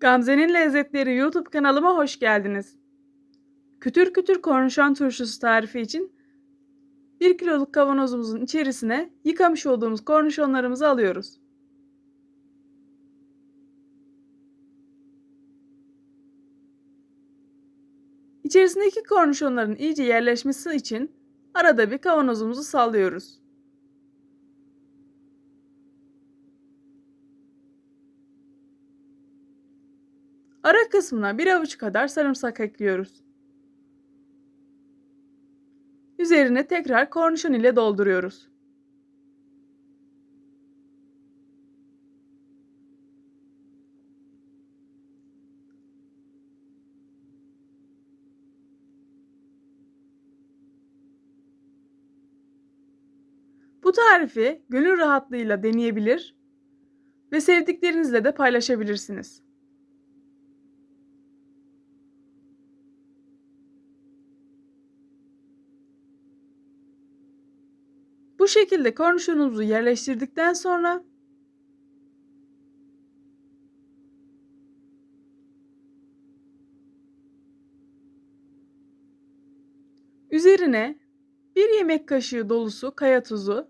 Gamze'nin Lezzetleri YouTube kanalıma hoş geldiniz. Kütür kütür kornişon turşusu tarifi için 1 kiloluk kavanozumuzun içerisine yıkamış olduğumuz kornişonlarımızı alıyoruz. İçerisindeki kornişonların iyice yerleşmesi için arada bir kavanozumuzu sallıyoruz. Ara kısmına bir avuç kadar sarımsak ekliyoruz. Üzerine tekrar kornişon ile dolduruyoruz. Bu tarifi gönül rahatlığıyla deneyebilir ve sevdiklerinizle de paylaşabilirsiniz. Bu şekilde kornişonumuzu yerleştirdikten sonra üzerine bir yemek kaşığı dolusu kaya tuzu,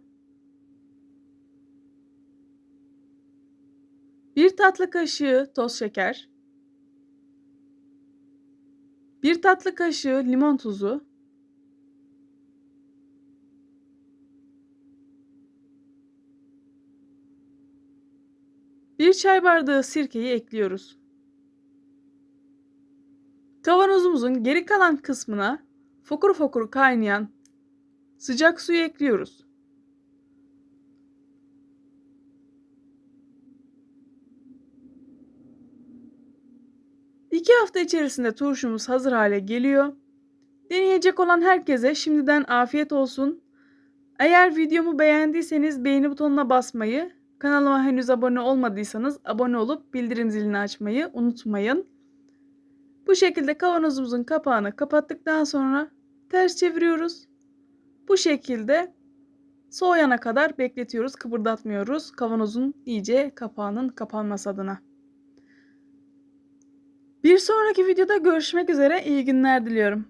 bir tatlı kaşığı toz şeker, bir tatlı kaşığı limon tuzu, Bir çay bardağı sirkeyi ekliyoruz. Kavanozumuzun geri kalan kısmına fokur fokur kaynayan sıcak suyu ekliyoruz. İki hafta içerisinde turşumuz hazır hale geliyor. Deneyecek olan herkese şimdiden afiyet olsun. Eğer videomu beğendiyseniz beğeni butonuna basmayı Kanalıma henüz abone olmadıysanız abone olup bildirim zilini açmayı unutmayın. Bu şekilde kavanozumuzun kapağını kapattıktan sonra ters çeviriyoruz. Bu şekilde soğuyana kadar bekletiyoruz, kıpırdatmıyoruz. Kavanozun iyice kapağının kapanması adına. Bir sonraki videoda görüşmek üzere. İyi günler diliyorum.